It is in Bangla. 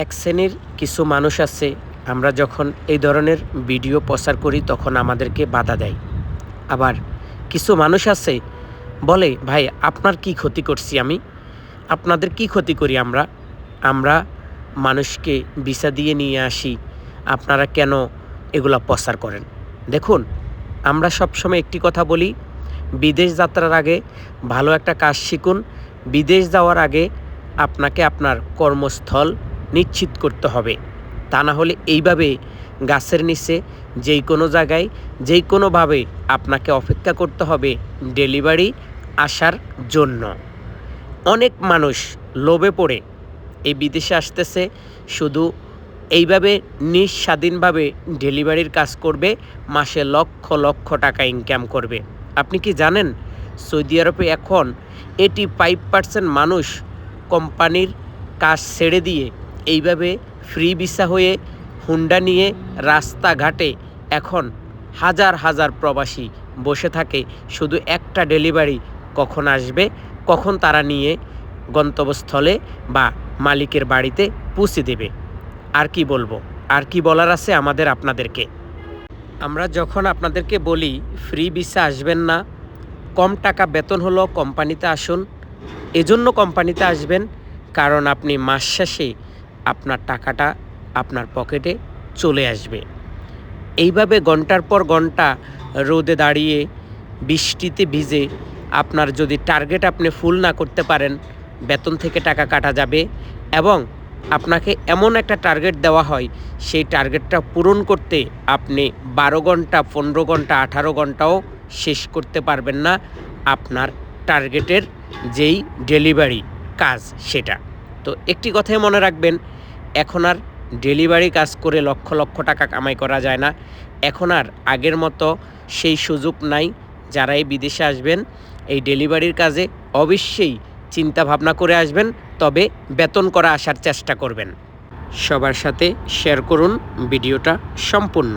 এক শ্রেণির কিছু মানুষ আছে, আমরা যখন এই ধরনের ভিডিও প্রচার করি তখন আমাদেরকে বাধা দেয়। আবার কিছু মানুষ আছে, বলে, ভাই, আপনার কি ক্ষতি করছি আমি? আপনাদের কি ক্ষতি করি আমরা? আমরা মানুষকে ভিসা দিয়ে নিয়ে আসি, আপনারা কেন এগুলা প্রচার করেন? দেখুন, আমরা সবসময় একটি কথা বলি, বিদেশ যাত্রার আগে ভালো একটা কাজ শিখুন, বিদেশ যাওয়ার আগে আপনাকে আপনার কর্মস্থল নিশ্চিত করতে হবে। তা না হলে এইভাবে গাছের নিচে যেই কোনো জায়গায় যেই কোনোভাবে আপনাকে অপেক্ষা করতে হবে ডেলিভারি আসার জন্য। অনেক মানুষ লোভে পড়ে এই বিদেশে আসতেছে, শুধু এইভাবে নিঃস্বাধীনভাবে ডেলিভারির কাজ করবে, মাসে লক্ষ লক্ষ টাকা ইনকাম করবে। আপনি কি জানেন, সৌদি আরবে এখন এটি ফাইভ পার্সেন্ট মানুষ কোম্পানির কাজ ছেড়ে দিয়ে এইভাবে ফ্রি ভিসা হয়ে হুন্ডা নিয়ে রাস্তাঘাটে এখন হাজার হাজার প্রবাসী বসে থাকে। শুধু একটা ডেলিভারি কখন আসবে, কখন তারা নিয়ে গন্তব্যস্থলে বা মালিকের বাড়িতে পৌঁছে দেবে। আর কি বলব, আর কি বলার আছে আমাদের আপনাদেরকে। আমরা যখন আপনাদেরকে বলি, ফ্রি ভিসা আসবেন না, কম টাকা বেতন হলো কোম্পানিতে আসুন। এজন্য কোম্পানিতে আসবেন, কারণ আপনি মাস শেষে আপনার টাকাটা আপনার পকেটে চলে আসবে। এইভাবে ঘণ্টার পর ঘণ্টা রোদে দাঁড়িয়ে, বৃষ্টিতে ভিজে আপনার যদি টার্গেট আপনি ফুল না করতে পারেন, বেতন থেকে টাকা কাটা যাবে এবং আপনাকে এমন একটা টার্গেট দেওয়া হয়, সেই টার্গেটটা পূরণ করতে আপনি বারো ঘণ্টা, পনেরো ঘণ্টা, আঠারো ঘন্টাও শেষ করতে পারবেন না আপনার টার্গেটের যেই ডেলিভারি কাজ সেটা। তো একটি কথাই মনে রাখবেন এখন আর ডেলিভারি কাজ করে লক্ষ লক্ষ টাকা কামাই করা যায় না। এখন আর আগের মতো সেই সুযোগ নাই যারা এই বিদেশে আসবেন, এই ডেলিভারির কাজে অবশ্যই চিন্তা ভাবনা করে আসবেন, তবে বেতন করা আসার চেষ্টা করবেন। সবার সাথে শেয়ার করুন, ভিডিওটা সম্পূর্ণ।